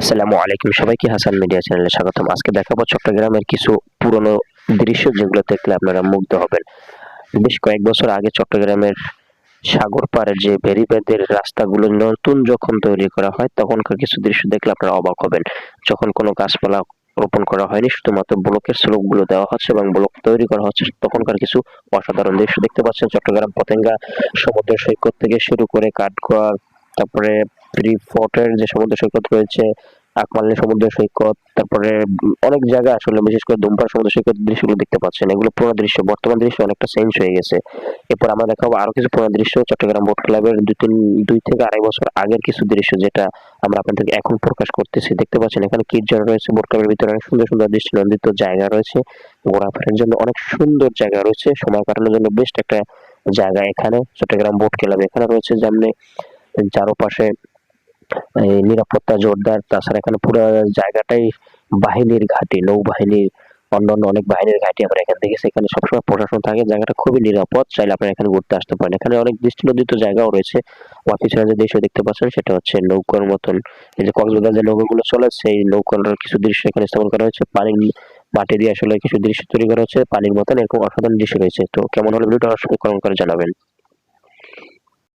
আসসালামু আলাইকুম সবাইকে হাসান মিডিয়া চ্যানেলে স্বাগতম। আজকে দেখাবো চট্টগ্রামের কিছু পুরনো দৃশ্য যেগুলো দেখলে আপনারা মুগ্ধ হবেন। বেশ কয়েক বছর আগে চট্টগ্রামের সাগর পাড়ের যে বেরিবেদের রাস্তাগুলো নতুন যখন তৈরি করা হয়, তখনকার কিছু দৃশ্য দেখলে আপনারা অবাক হবেন। যখন কোনো গাছপালা রোপণ করা হয়নি, শুধুমাত্র ব্লকের স্লোপগুলো দেওয়া হচ্ছে এবং ব্লক তৈরি করা হচ্ছে, তখনকার কিছু অসাধারণ দৃশ্য দেখতে পাচ্ছেন চট্টগ্রাম পতেঙ্গা সমুদ্র সৈকত থেকে শুরু করে কাঠগোয়া তারপরে ফোর্টের যে সমুদ্র সৈকত রয়েছে আকমালি সমুদ্র সৈকত, তারপরে অনেক জায়গা আসলে, বিশেষ করে দুমপার সমুদ্র সৈকত দৃশ্যগুলো দেখতে পাচ্ছেন। এগুলো পুরো দৃশ্য, বর্তমান দৃশ্য অনেকটা চেঞ্জ হয়ে গেছে। এরপর আমরা দেখাবো আরও কিছু পুরো দৃশ্য। চট্টগ্রাম বোট ক্লাবের দুই তিন, দুই থেকে আড়াই বছর আগের কিছু দৃশ্য যেটা আমরা আপনাদেরকে এখন প্রকাশ করতেছি। দেখতে পাচ্ছেন এখানে কিটজার রয়েছে বোট ক্লাবের ভিতরে অনেক সুন্দর সুন্দর দৃশ্য দৃষ্টিনন্দিত জায়গা রয়েছে। ঘোরাফেরার জন্য অনেক সুন্দর জায়গা রয়েছে। সময় কাটানোর জন্য বেস্ট একটা জায়গা এখানে, চট্টগ্রাম বোট ক্লাব এখানে রয়েছে। যেমনি চারপাশে নিরাপত্তা জোরদার, তাছাড়া এখানে পুরো জায়গাটাই বাহিনীর ঘাঁটি নৌবাহিনীর অন্যান্য অনেক বাহিনীর ঘাঁটি আমরা এখানে দেখেছি এখানে সবসময় প্রশাসন থাকে। জায়গাটা খুবই নিরাপদ, চাইলে আপনারা এখানে ঘুরতে আসতে পারেন। এখানে অনেক দৃষ্টিনন্দিত জায়গাও রয়েছে। আমার পিছনে যে দৃশ্য দেখতে পাচ্ছেন সেটা হচ্ছে নৌকার মতন। এই যে কক্সবাজার যে নৌকাগুলো চলে, সেই নৌকার কিছু দৃশ্য এখানে স্থাপন করা হয়েছে। পানির মাটি দিয়ে আসলে কিছু দৃশ্য তৈরি করা হচ্ছে। পানির মতন এরকম অসাধারণ দৃশ্য রয়েছে। তো কেমন হলো ভিডিওটা অবশ্যই কমেন্ট করে জানাবেন।